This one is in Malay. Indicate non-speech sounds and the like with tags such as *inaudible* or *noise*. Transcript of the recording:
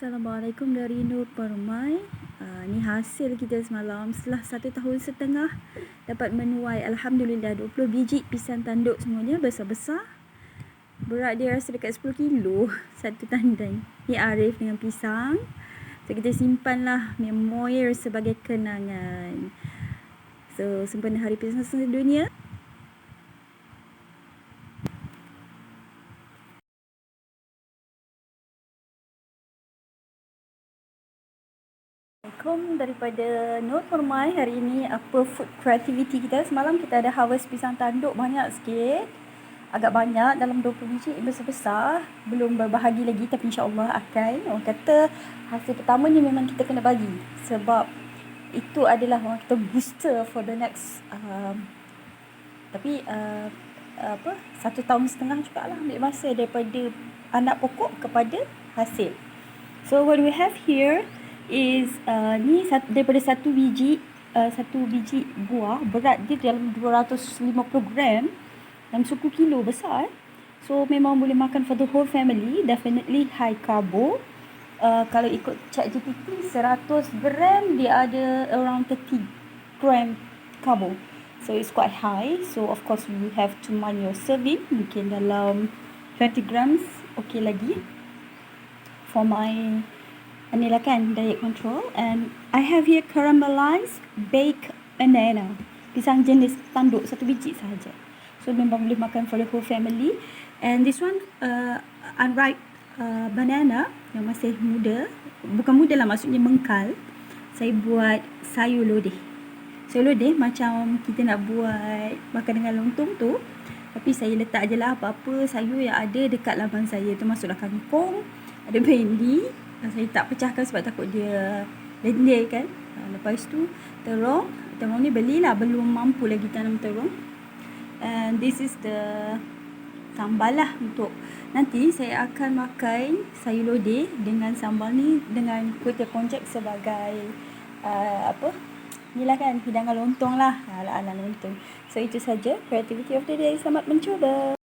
Assalamualaikum dari Nur Permai. Uh, ni hasil kita semalam setelah satu tahun setengah dapat menuai Alhamdulillah 20 biji pisang tanduk semuanya besar-besar. Berat dia rasa dekat 10 kilo *laughs* satu tandan. Ni Arif dengan pisang. So kita simpanlah memori sebagai kenangan. So sempena hari pisang sedunia. Assalamualaikum. Daripada Nur Permai hari ini apa food creativity kita? Semalam kita ada harvest pisang tanduk banyak sikit. Agak banyak dalam 20 biji besar-besar. Belum berbahagi lagi tapi insyaAllah akan. Orang kata hasil pertama ni memang kita kena bagi. Sebab itu adalah orang kata booster for the next um, tapi uh, apa satu tahun setengah juga lah ambil masa daripada anak pokok kepada hasil. So what we have here is uh, ni daripada satu biji uh, satu biji buah berat dia dalam 250 gram dalam suku kilo besar eh. so memang boleh makan for the whole family definitely high carbo. Uh, kalau ikut chat GPT 100 gram dia ada around 30 gram carbo. So it's quite high. So of course you have to mind your serving. Mungkin dalam 20 grams okay lagi for my inilah kan diet control. And I have here caramelized baked banana. Pisang jenis tanduk satu biji sahaja. So memang boleh makan for the whole family. And this one uh, unripe uh, banana yang masih muda. Bukan muda lah maksudnya mengkal. Saya buat sayur lodeh. Sayur lodeh macam kita nak buat makan dengan lontong tu. Tapi saya letak je lah apa-apa sayur yang ada dekat laman saya. Termasuklah kangkung ada *laughs* bendi saya tak pecahkan sebab takut dia lendeh kan. Uh, lepas tu terong. Terong ni belilah belum mampu lagi tanam terong. And this is the sambal lah untuk nanti saya akan makan sayur lodeh dengan sambal ni dengan kuih koncek sebagai uh, apa? Ni lah kan hidangan lontong lah. Ala-ala lontong. So itu saja. Creativity of the day. Selamat mencuba